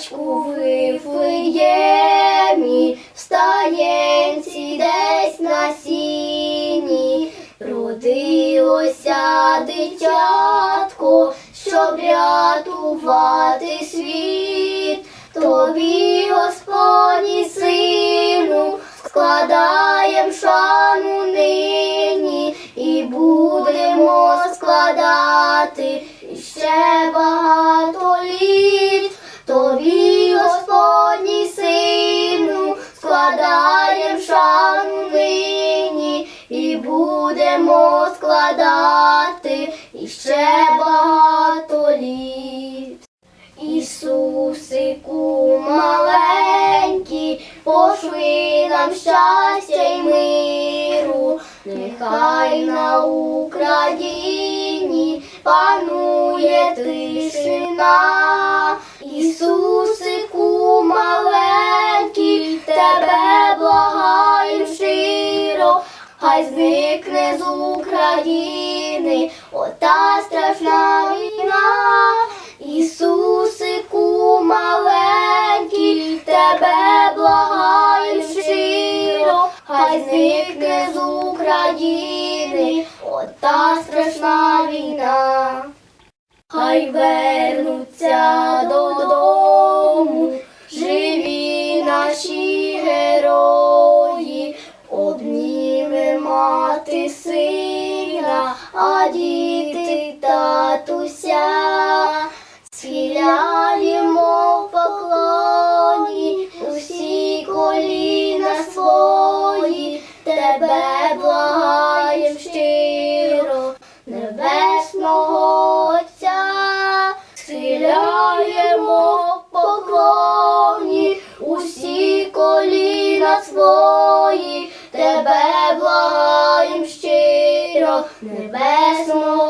В Вифлеємі, в стаєнці десь на сіні, родилося дитятко, щоб рятувати світ. Тобі, Господні сину, складаєм шану нині і будемо складати ще багато складаєм шану нині і будемо складати іще багато літ. Ісусику маленький, пошли нам щастя й миру, нехай на Україні панує тишина. Ісусику хай зникне з України ота страшна війна. Ісусику маленький, тебе благаєм щиро, хай зникне з України ота страшна війна. Хай вернуться додому, живі наші мати сина, а діти татуся, схиляємо в поклоні усі коліна свої, тебе благаєм щиро, небесного Отця, схиляємо в поклоні усі коліна свої, тебе Небесного.